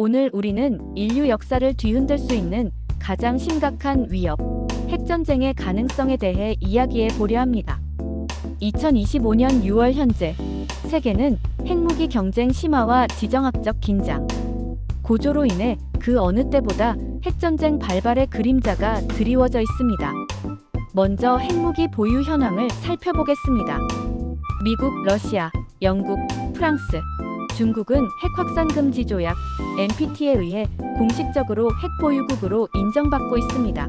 오늘 우리는 인류 역사를 뒤흔들 수 있는 가장 심각한 위협, 핵전쟁의 가능성에 대해 이야기해 보려 합니다. 2025년 6월 현재 세계는 핵무기 경쟁 심화와 지정학적 긴장, 고조로 인해 그 어느 때보다 핵전쟁 발발의 그림자가 드리워져 있습니다. 먼저 핵무기 보유 현황을 살펴보겠습니다. 미국, 러시아, 영국, 프랑스, 중국은 핵 확산 금지 조약 NPT에 의해 공식적으로 핵 보유국으로 인정받고 있습니다.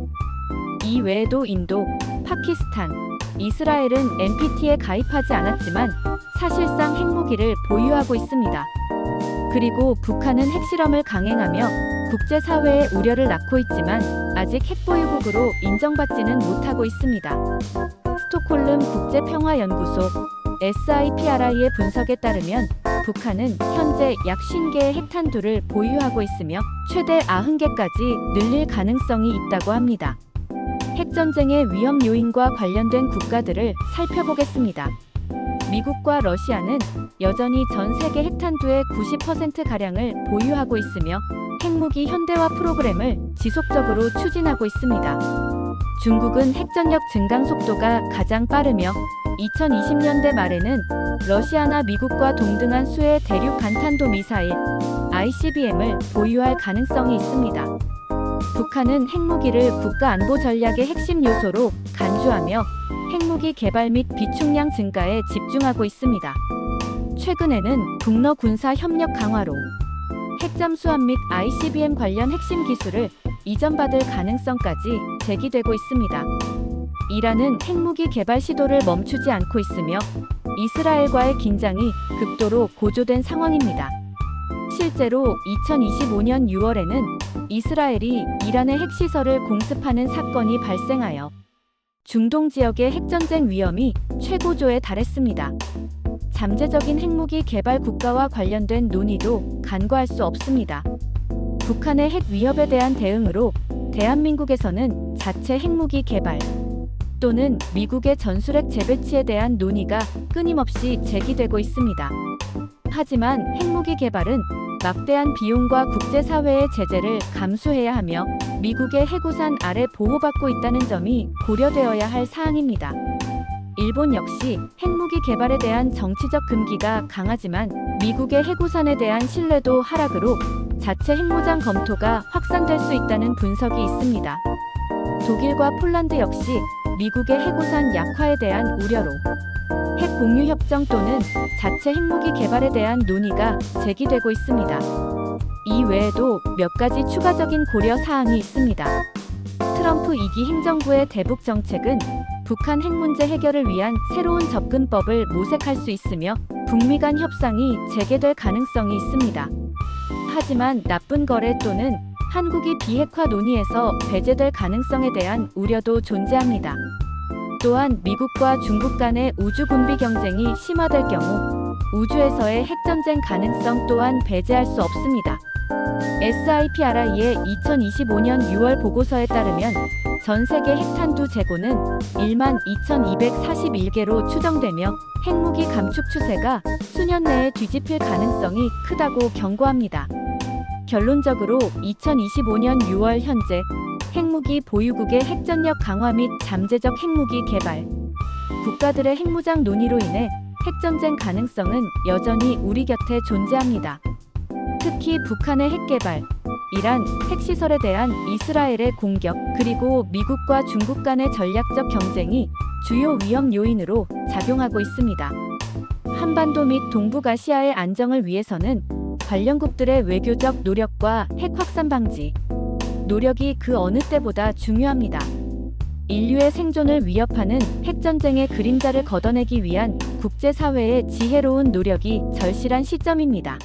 이 외에도 인도, 파키스탄, 이스라엘은 NPT에 가입하지 않았지만 사실상 핵무기를 보유하고 있습니다. 그리고 북한은 핵실험을 강행하며 국제사회의 우려를 낳고 있지만 아직 핵보유국으로 인정받지는 못하고 있습니다. 스톡홀름 국제평화연구소 SIPRI의 분석에 따르면 북한은 현재 약 50개의 핵탄두를 보유하고 있으며 최대 90개까지 늘릴 가능성이 있다고 합니다. 핵전쟁의 위험 요인과 관련된 국가들을 살펴보겠습니다. 미국과 러시아는 여전히 전 세계 핵탄두의 90%가량을 보유하고 있으며 핵무기 현대화 프로그램을 지속적으로 추진하고 있습니다. 중국은 핵전력 증강 속도가 가장 빠르며 2020년대 말에는 러시아나 미국과 동등한 수의 대륙 간탄도 미사일 ICBM을 보유할 가능성이 있습니다. 북한은 핵무기를 국가 안보 전략의 핵심 요소로 간주하며 핵무기 개발 및 비축량 증가에 집중하고 있습니다. 최근에는 북러 군사 협력 강화로 핵잠수함 및 ICBM 관련 핵심 기술을 이전받을 가능성까지 제기되고 있습니다. 이란은 핵무기 개발 시도를 멈추지 않고 있으며 이스라엘과의 긴장이 극도로 고조된 상황입니다. 실제로 2025년 6월에는 이스라엘이 이란의 핵시설을 공습하는 사건이 발생하여 중동 지역의 핵전쟁 위험이 최고조에 달했습니다. 잠재적인 핵무기 개발 국가와 관련된 논의도 간과할 수 없습니다. 북한의 핵 위협에 대한 대응으로 대한민국에서는 자체 핵무기 개발 또는 미국의 전술핵 재배치에 대한 논의가 끊임없이 제기되고 있습니다. 하지만 핵무기 개발은 막대한 비용과 국제사회의 제재를 감수해야 하며 미국의 해구산 아래 보호받고 있다는 점이 고려되어야 할 사항입니다. 일본 역시 핵무기 개발에 대한 정치적 금기가 강하지만 미국의 해구산에 대한 신뢰도 하락으로 자체 핵무장 검토가 확산될 수 있다는 분석이 있습니다. 독일과 폴란드 역시 미국의 해구산 약화에 대한 우려로 핵 공유 협정 또는 자체 핵무기 개발에 대한 논의가 제기되고 있습니다. 이 외에도 몇 가지 추가적인 고려 사항이 있습니다. 트럼프 2기 행정부의 대북 정책은 북한 핵 문제 해결을 위한 새로운 접근법을 모색할 수 있으며 북미 간 협상이 재개될 가능성이 있습니다. 하지만 나쁜 거래 또는 한국이 비핵화 논의에서 배제될 가능성에 대한 우려도 존재합니다. 또한 미국과 중국 간의 우주 군비 경쟁이 심화될 경우 우주에서의 핵전쟁 가능성 또한 배제할 수 없습니다. SIPRI의 2025년 6월 보고서에 따르면 전 세계 핵탄두 재고는 1만 2,241개로 추정되며 핵무기 감축 추세가 수년 내에 뒤집힐 가능성이 크다고 경고합니다. 결론적으로 2025년 6월 현재 핵무기 보유국의 핵전력 강화 및 잠재적 핵무기 개발, 국가들의 핵무장 논의로 인해 핵전쟁 가능성은 여전히 우리 곁에 존재합니다. 특히 북한의 핵개발, 이란 핵시설에 대한 이스라엘의 공격, 그리고 미국과 중국 간의 전략적 경쟁이 주요 위험 요인으로 작용하고 있습니다. 한반도 및 동북아시아의 안정을 위해서는 관련국들의 외교적 노력과 핵 확산 방지 노력이 그 어느 때보다 중요합니다. 인류의 생존을 위협하는 핵전쟁의 그림자를 걷어내기 위한 국제사회의 지혜로운 노력이 절실한 시점입니다.